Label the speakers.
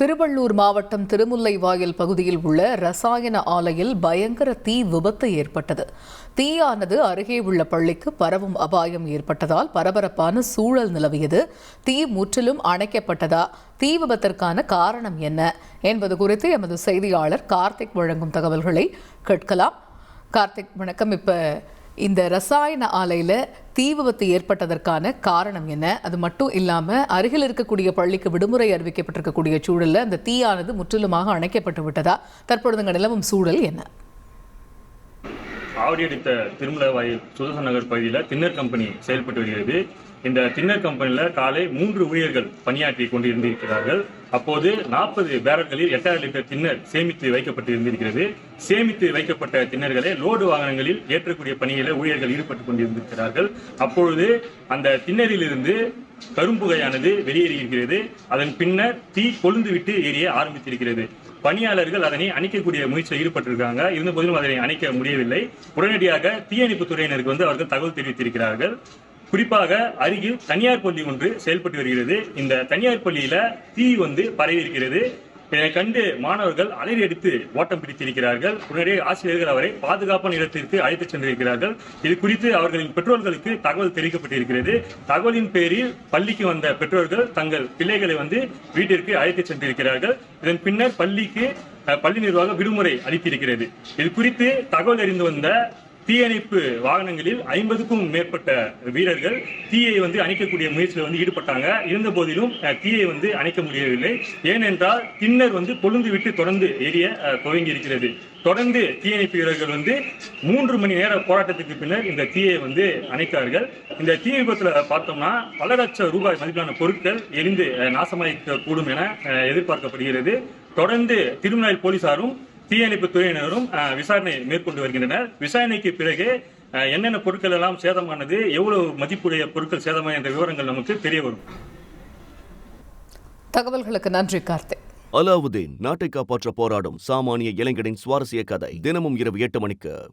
Speaker 1: திருவள்ளூர் மாவட்டம் திருமுல்லை வாயில் பகுதியில் உள்ள ரசாயன ஆலையில் பயங்கர தீ விபத்து ஏற்பட்டது. தீயானது அருகே உள்ள பள்ளிக்கு பரவும் அபாயம் ஏற்பட்டதால் பரபரப்பான சூழல் நிலவியது. தீ முற்றிலும் அணைக்கப்பட்டதா? தீ விபத்திற்கான காரணம் என்ன? என்பது குறித்து எமது செய்தியாளர் கார்த்திக் வழங்கும் தகவல்களை கேட்கலாம். கார்த்திக் வணக்கம். இப்போ இந்த ரசாயன ஆலையில தீ விபத்து ஏற்பட்டதற்கான காரணம் என்ன? அது மட்டும் இல்லாமல் அருகில் இருக்கக்கூடிய பள்ளிக்கு விடுமுறை அறிவிக்கப்பட்டிருக்கக்கூடிய சூழல்ல அந்த தீயானது முற்றிலுமாக அணைக்கப்பட்டு விட்டதா? தற்பொழுது நிலவும் சூழல் என்ன?
Speaker 2: ஆவடியடித்த திருமலவாயில் சுதர்சன் நகர் பகுதியில் தின்னர் கம்பெனி செயல்பட்டு வருகிறது. இந்த தின்னர் கம்பெனியில் காலை மூன்று ஊழியர்கள் பணியாற்றி கொண்டு இருந்திருக்கிறார்கள் அப்போது நாற்பது பேரல்களில் எட்டாயிரம் லிட்டர் திண்ணர் சேமித்து வைக்கப்பட்டு இருந்திருக்கிறது. சேமித்து வைக்கப்பட்ட தின்னர்களை லோடு வாகனங்களில் ஏற்றக்கூடிய பணியில ஊழியர்கள் ஈடுபட்டு கொண்டிருந்திருக்கிறார்கள். அப்பொழுது அந்த திண்ணரிலிருந்து கரும்புகையானது வெளியேறியிருக்கிறது. அதன் பின்னர் தீ கொழுந்து விட்டு எரிய ஆரம்பித்திருக்கிறது. பணியாளர்கள் அதனை அணைக்கக்கூடிய முயற்சியில் ஈடுபட்டிருக்காங்க. இருந்த போதிலும் அதனை அணைக்க முடியவில்லை. உடனடியாக தீயணைப்பு துறையினருக்கு வந்து அவர்கள் தகவல் தெரிவித்திருக்கிறார்கள். குறிப்பாக அருகில் தனியார் பள்ளி ஒன்று செயல்பட்டு வருகிறது. இந்த தனியார் பள்ளியில தீ வந்து பரவி இருக்கிறது. இதனை கண்டு மாணவர்கள் அலறி எடுத்து ஓட்டம் பிடித்திருக்கிறார்கள். உடனடியே ஆசிரியர்கள் அவரை பாதுகாப்பான இடத்திற்கு அழைத்துச் சென்றிருக்கிறார்கள். இது குறித்து அவர்களின் பெற்றோர்களுக்கு தகவல் தெரிவிக்கப்பட்டிருக்கிறது. தகவலின் பேரில் பள்ளிக்கு வந்த பெற்றோர்கள் தங்கள் பிள்ளைகளை வந்து வீட்டிற்கு அழைத்துச் சென்றிருக்கிறார்கள். இதன் பின்னர் பள்ளிக்கு பள்ளி நிர்வாகம் விடுமுறை அளித்திருக்கிறது. இது குறித்து தகவல் அறிந்து வந்த தீயணைப்பு வாகனங்களில் ஐம்பதுக்கும் மேற்பட்ட வீரர்கள் தீயை வந்து அணைக்கக்கூடிய முயற்சியில் வந்து ஈடுபட்டாங்க. இருந்த போதிலும் அஹ், தீயை வந்து அணைக்க முடியவில்லை. ஏனென்றால் தின்னர் வந்து கொழுந்து விட்டு தொடர்ந்து எரிய துவங்கி இருக்கிறது. தொடர்ந்து தீயணைப்பு வீரர்கள் வந்து மூன்று மணி நேர போராட்டத்துக்கு பின்னர் இந்த தீயை வந்து அணைத்தார்கள். இந்த தீ விபத்துல பார்த்தோம்னா பல லட்சம் ரூபாய் மதிப்பிலான பொருட்கள் எரிந்து அஹ், கூடும் என அஹ், எதிர்பார்க்கப்படுகிறது. தொடர்ந்து திருமணாயில் போலீசாரும் தீயணைப்பு துறையினரும் விசாரணை மேற்கொண்டு வருகின்றனர். விசாரணைக்கு பிறகு அஹ், என்னென்ன பொருட்கள் எல்லாம் சேதமானது எவ்வளவு மதிப்புடைய பொருட்கள் சேதமான என்ற விவரங்கள் நமக்கு தெரிய வரும்.
Speaker 1: தகவல்களுக்கு நன்றி கார்த்திக்.
Speaker 3: அலாவுதீன் நாட்டை காப்பாற்ற போராடும் சாமானிய இளைஞனின் சுவாரஸ்ய கதை தினமும் இரவு எட்டு மணிக்கு.